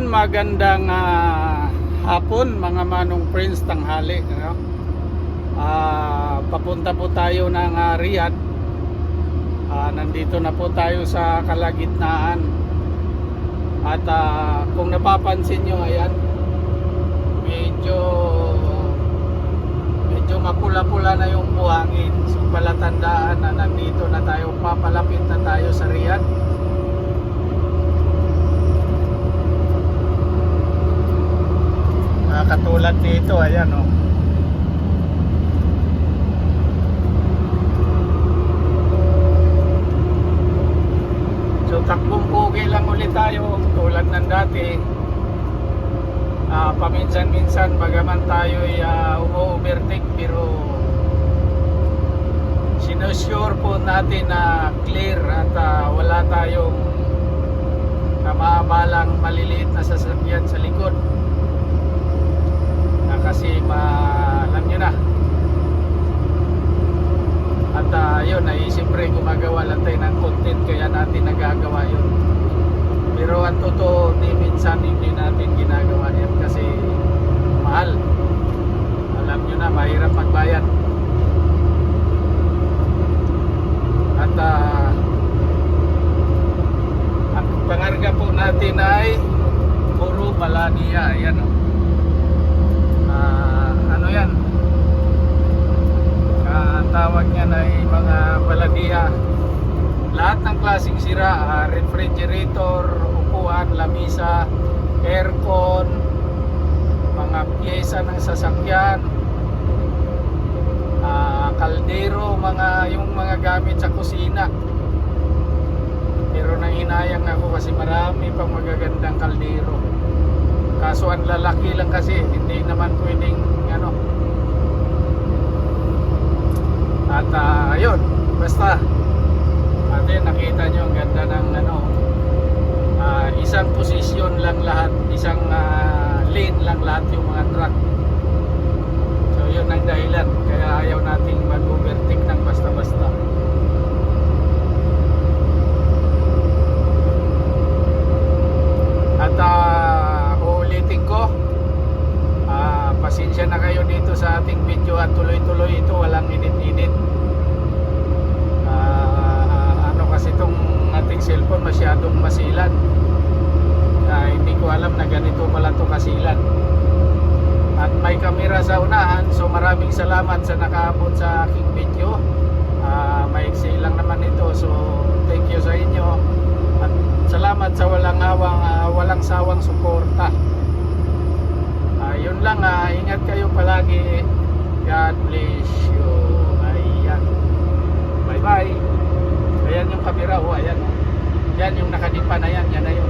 Ayan, magandang ah, hapon mga manong friends tanghali. Ano? Ah, papunta po tayo ng ah, Riyadh. Ah, nandito na po tayo sa kalagitnaan. At ah, kung napapansin nyo, ayan, medyo medyo mapula-pula na yung buhangin. So palatandaan na nandito na tayo, papalapit na tayo sa Riyadh. Katulad dito, ayan oh. So takbong pugi lang ulit tayo tulad ng dati. Ah, paminsan-minsan bagaman tayo ay uh, umu-overtake pero sinusure po natin na clear at ah, wala tayong kamabalang maliliit na sasakyan sa likod kasi ma alam nyo na. At uh, yun ay siyempre gumagawa lang tayo ng content kaya natin nagagawa yun. Pero ang totoo di minsan hindi natin ginagawa yan kasi mahal. Alam nyo na mahirap magbayad. At uh, ang pangarga po natin ay puro balania ayan o Ah, ano yan Ah, ang tawag niyan ay mga baladiha. Lahat ng klaseng sira ah, refrigerator upuan, lamisa aircon mga pyesa ng sasakyan ah, kaldero mga yung mga gamit sa kusina. Pero nanginayang ako kasi marami pang magagandang kaldero. Kaso ang lalaki lang kasi hindi naman pwedeng ano basta ate nakita nyo ang ganda ng ano ah, isang posisyon lang lahat isang ah, lane lang lahat yung mga truck. So yun ang dahilan kaya ayaw nating mag overtake ng basta basta at ah, uulitin ko ah, pasensya na kayo dito sa ating video at tuloy-tuloy ito walang edit-edit Ah, ano kasi itong ating cellphone masyadong masilan Ah, hindi ko alam na ganito pala to kasilan. At may kamera sa unahan so maraming salamat sa nakaabot sa aking video. Ah, maiksi lang naman ito so thank you sa inyo. At salamat sa walang awang ah, walang sawang suporta. Ah, yun lang ah, ingat kayo palagi. God bless you. Ayan. Bye bye ayan yung kamera oh ayan oh. Yan yung nakadipa na yan yan na yun